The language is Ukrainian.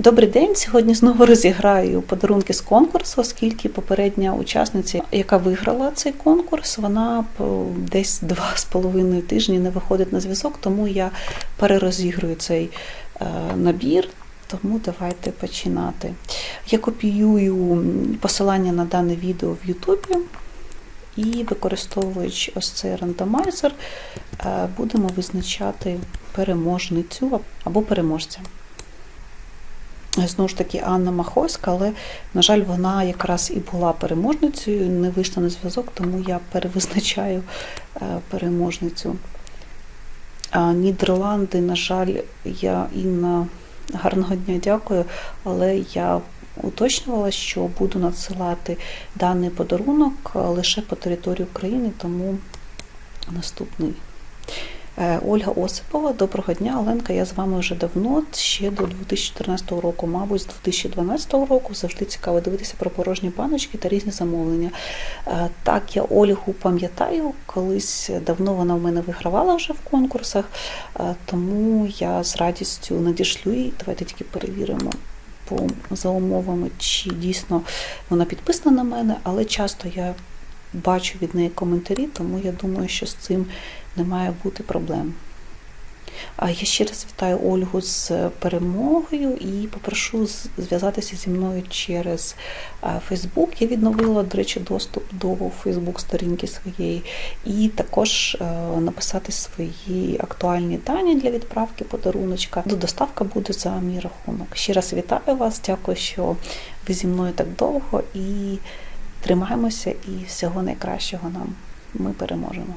Добрий день. Сьогодні знову розіграю подарунки з конкурсу, оскільки попередня учасниця, яка виграла цей конкурс, вона десь два з половиною тижні не виходить на зв'язок, тому я перерозігрую цей е, набір. Тому давайте починати. Я копіюю посилання на дане відео в Ютубі і використовуючи ось цей рандомайзер, е, будемо визначати переможницю або переможця. Знову ж таки, Анна Махойська, але, на жаль, вона якраз і була переможницею, не вийшла на зв'язок, тому я перевизначаю е, переможницю. А Нідерланди, на жаль, я Інна, гарного дня дякую, але я уточнювала, що буду надсилати даний подарунок лише по території України, тому наступний. Е, Ольга Осипова, доброго дня. Оленка, я з вами вже давно, ще до 2014 року, мабуть, з 2012 року завжди цікаво дивитися про порожні баночки та різні замовлення. Е, Так, я Ольгу пам'ятаю, колись давно вона в мене вигравала вже в конкурсах, е, тому я з радістю надішлю їй. Давайте тільки перевіримо за умовами, чи дійсно вона підписана на мене, але часто я бачу від неї коментарі, тому я думаю, що з цим не має бути проблем. А я ще раз вітаю Ольгу з перемогою і попрошу зв'язатися зі мною через е, Фейсбук. Я відновила, до речі, доступ до Фейсбук-сторінки своєї, і також е, написати свої актуальні дані для відправки подаруночка. Ну, Доставка буде за мій рахунок. Ще раз вітаю вас, дякую, що ви зі мною так довго і тримаємося і всього найкращого нам. Ми переможемо.